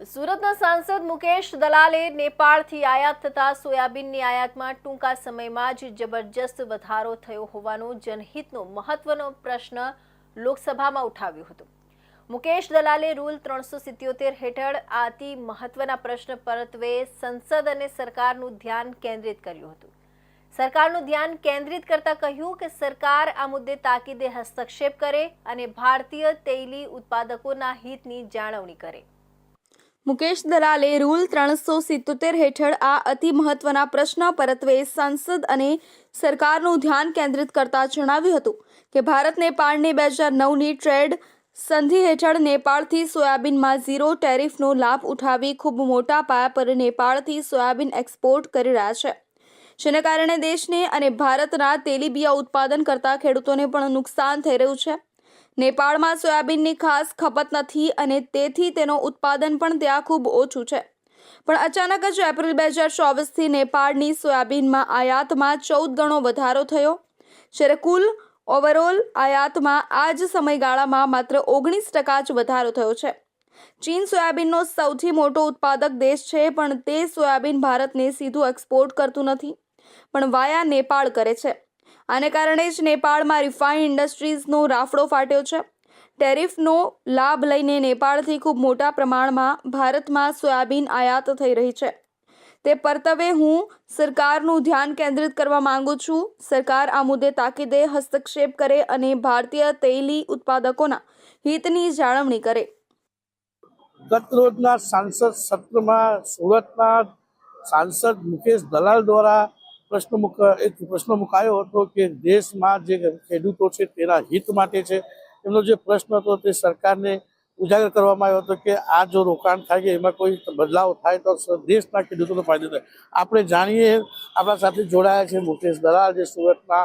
સુરતના સાંસદ મુકેશ દલાલે નેપાળથી આયાત થતા સોયાબીનની આયાતમાં ટૂંકા સમયમાં જ જબરજસ્ત વધારો થયો હોવાનો જનહિતનો મહત્વનો પ્રશ્ન લોકસભામાં ઉઠાવ્યો હતો. મુકેશ દલાલે રૂલ ત્રણસો સિત્યોતેર હેઠળ આ અતિ મહત્વના પ્રશ્ન પરત્વે સંસદ અને સરકારનું ધ્યાન કેન્દ્રિત કર્યું હતું. સરકારનું ધ્યાન કેન્દ્રિત કરતા કહ્યું કે સરકાર આ મુદ્દે તાકીદે હસ્તક્ષેપ કરે અને ભારતીય તૈલી ઉત્પાદકોના હિતની જાળવણી કરે. મુકેશ દલાલે રૂલ ત્રણસો સિત્તોતેર હેઠળ આ અતિ મહત્વના પ્રશ્ન પરત્વે સાંસદ અને સરકારનું ધ્યાન કેન્દ્રિત કરતા જણાવ્યું હતું કે ભારત નેપાળને બે હજાર નવની ટ્રેડ સંધિ હેઠળ નેપાળથી સોયાબીનમાં ઝીરો ટેરિફનો લાભ ઉઠાવી ખૂબ મોટા પાયા પર નેપાળથી સોયાબીન એક્સપોર્ટ કરી રહ્યા છે. જેને કારણે દેશને અને ભારતના તેલીબિયા ઉત્પાદન કરતા ખેડૂતોને પણ નુકસાન થઈ રહ્યું છે. નેપાળમાં સોયાબીનની ખાસ ખપત નથી અને તેથી તેનું ઉત્પાદન પણ ત્યાં ખૂબ ઓછું છે. પણ અચાનક જ એપ્રિલ બે હજાર ચોવીસથી નેપાળની સોયાબીનમાં આયાતમાં ચૌદ ગણો વધારો થયો. જ્યારે કુલ ઓવરઓલ આયાતમાં આ જ સમયગાળામાં માત્ર ઓગણીસ ટકા જ વધારો થયો છે. ચીન સોયાબીનનો સૌથી મોટો ઉત્પાદક દેશ છે, પણ તે સોયાબીન ભારતને સીધું એક્સપોર્ટ કરતું નથી, પણ વાયા નેપાળ કરે છે. આને કારણે જ નેપાળમાં રિફાઇન ઇન્ડસ્ટ્રીઝનો રાફડો ફાટ્યો છે. ટેરિફનો લાભ લઈને નેપાળથી ખૂબ મોટા પ્રમાણમાં ભારતમાં સોયાબીન આયાત થઈ રહી છે. તે પરતવે હું સરકારનું ધ્યાન કેન્દ્રિત કરવા માંગુ છું. સરકાર આ મુદ્દે તાકીદે હસ્તક્ષેપ કરે અને ભારતીય તેલી ઉત્પાદકોના હિતની જાળવણી કરે. ગત રોજના સાંસદ સત્રમાં સુરતના સાંસદ મુકેશ દલાલ દ્વારા પ્રશ્ન મુક એક પ્રશ્ન મુકાયો હતો કે દેશમાં જે ખેડૂતો છે તેના હિત માટે છે. એમનો જે પ્રશ્ન હતો તે સરકારને ઉજાગર કરવામાં આવ્યો હતો કે આ જો રોકાણ થાય કે એમાં કોઈ બદલાવ થાય તો દેશના ખેડૂતોનો ફાયદો થાય. આપણે જાણીએ, આપણા સાથે જોડાયા છે મુકેશ દલાલ, જે સુરતના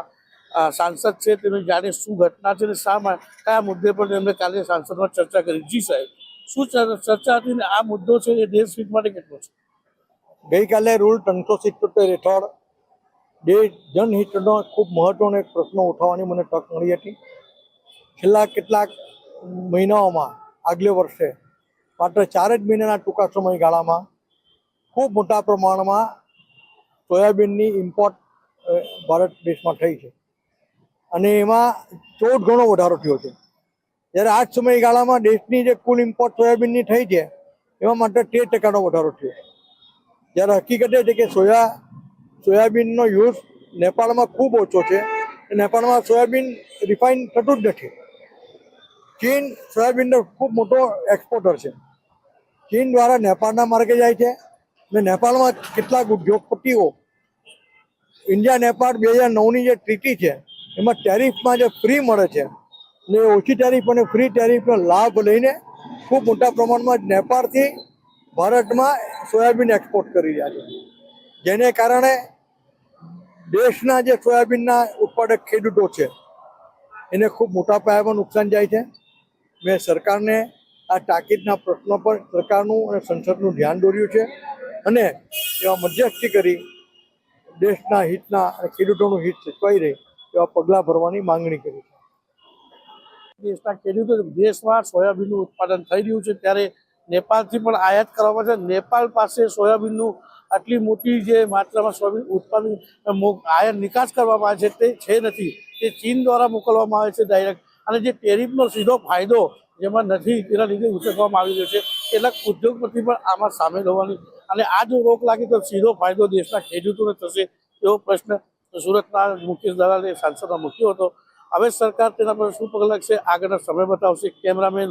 સાંસદ છે. તેનું જાણે શું ઘટના છે અને શા કયા મુદ્દે પર એમણે કાલે સાંસદમાં ચર્ચા કરી. જી સાહેબ, શું ચર્ચા હતી ને આ મુદ્દો છે એ દેશ હિત માટે કેટલો છે? ગઈકાલે રૂલ ત્રણસો સિત્તોતેર હેઠળ દેશ જનહિતનો ખૂબ મહત્વનો એક પ્રશ્ન ઉઠાવવાની મને તક મળી હતી. છેલ્લા કેટલાક મહિનાઓમાં, આગલે વર્ષે, માત્ર ચાર જ મહિનાના ટૂંકા સમયગાળામાં, ખૂબ મોટા પ્રમાણમાં સોયાબીનની ઇમ્પોર્ટ ભારત દેશમાં થઈ છે. અને એમાં ચૌદ ગણો વધારો થયો છે. જ્યારે આ જ સમયગાળામાં દેશની જે કુલ ઇમ્પોર્ટ સોયાબીનની થઈ છે, એમાં માત્ર તેર ટકાનો વધારો થયો છે. જ્યારે હકીકત એ છે કે સોયા સોયાબીનનો યુઝ નેપાળમાં ખૂબ ઓછો છે. નેપાળમાં સોયાબીન રિફાઇન થતું જ નથી. ચીન સોયાબીનનો ખૂબ મોટો એક્સપોર્ટર છે. ચીન દ્વારા નેપાળના માર્ગે જાય છે અને નેપાળમાં કેટલાક ઉદ્યોગપતિઓ ઇન્ડિયા નેપાળ બે હજાર નવની જે ટ્રીટી છે, એમાં ટેરિફમાં જે ફ્રી મળે છે ને ઓછી ટેરિફ અને ફ્રી ટેરિફનો લાભ લઈને ખૂબ મોટા પ્રમાણમાં નેપાળથી ભારતમાં સોયાબીન એક્સપોર્ટ કરી રહ્યા છે. જેને કારણે દેશના જે સોયાબીનના ઉત્પાદક ખેડૂતો છે, એને ખૂબ મોટા પાયામાં નુકસાન જાય છે. મેં સરકારને આ તાકીદના પ્રશ્નો પર સરકારનું અને સંસદનું ધ્યાન દોર્યું છે અને એવા મધ્યસ્થી કરી દેશના હિતના અને ખેડૂતોનું હિત સચવાઈ રહે એવા પગલાં ભરવાની માંગણી કરી છે. દેશના ખેડૂતો દેશમાં સોયાબીનનું ઉત્પાદન થઈ રહ્યું છે, ત્યારે નેપાળથી પણ આયાત કરવામાં છે. નેપાળ પાસે સોયાબીનનું આટલી મોટી જે માત્રામાં સોયાબીન ઉત્પાદન, મો- નિકાસ કરવામાં આવે છે તે છે નથી. તે ચીન દ્વારા મોકલવામાં આવે છે ડાયરેક્ટ અને જે ટેરિફનો સીધો ફાયદો જેમાં નથી, તેના લીધે ઉચકવામાં આવી રહ્યો છે. કેટલાક ઉદ્યોગપતિ પણ આમાં સામેલ હોવાની અને આ જો રોક લાગે તો સીધો ફાયદો દેશના ખેડૂતોને થશે, એવો પ્રશ્ન સુરતના મુકેશ દલાલે સાંસદમાં મૂક્યો હતો. હવે સરકાર તેના પર શું પગલાં લેશે, આગળના સમય બતાવશે. કેમેરામેન